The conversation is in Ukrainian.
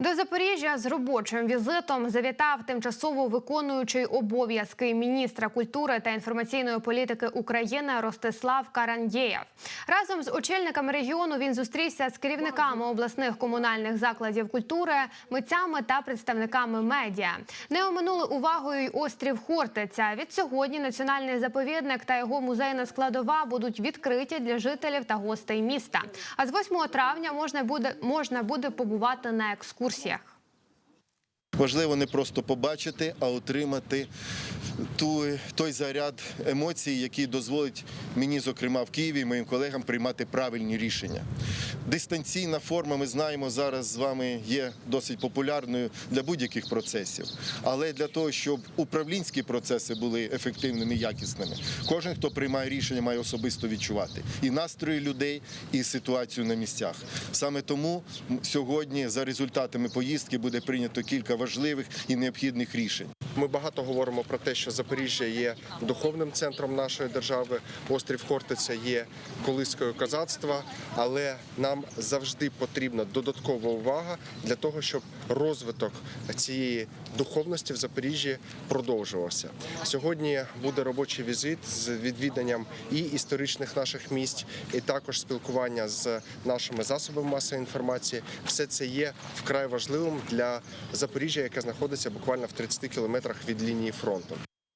До Запоріжжя з робочим візитом завітав тимчасово виконуючий обов'язки міністра культури та інформаційної політики України Ростислав Карандєєв. Разом з очільниками регіону він зустрівся з керівниками обласних комунальних закладів культури, митцями та представниками медіа. Не оминули увагою й острів Хортиця. Від сьогодні національний заповідник та його музейна складова будуть відкриті для жителів та гостей міста. А з 8 травня можна буде можна буде побувати на екскурсіях. Важливо не просто побачити, а отримати ту, той заряд емоцій, який дозволить мені, зокрема в Києві, і моїм колегам приймати правильні рішення. Дистанційна форма, ми знаємо, зараз з вами є досить популярною для будь-яких процесів. Але для того, щоб управлінські процеси були ефективними і якісними, кожен, хто приймає рішення, має особисто відчувати і настрої людей, і ситуацію на місцях. Саме тому сьогодні, за результатами поїздки, буде прийнято кілька важливих і необхідних рішень. Ми багато говоримо про те, що Запоріжжя є духовним центром нашої держави. Острів Хортиця є колискою козацтва, але нам завжди потрібна додаткова увага для того, щоб розвиток цієї духовності в Запоріжжі продовжувався. Сьогодні буде робочий візит з відвіданням і історичних наших місць, і також спілкування з нашими засобами масової інформації. Все це є вкрай важливим для Запоріжжя, яке знаходиться буквально в 30 кілометрах від лінії фронту.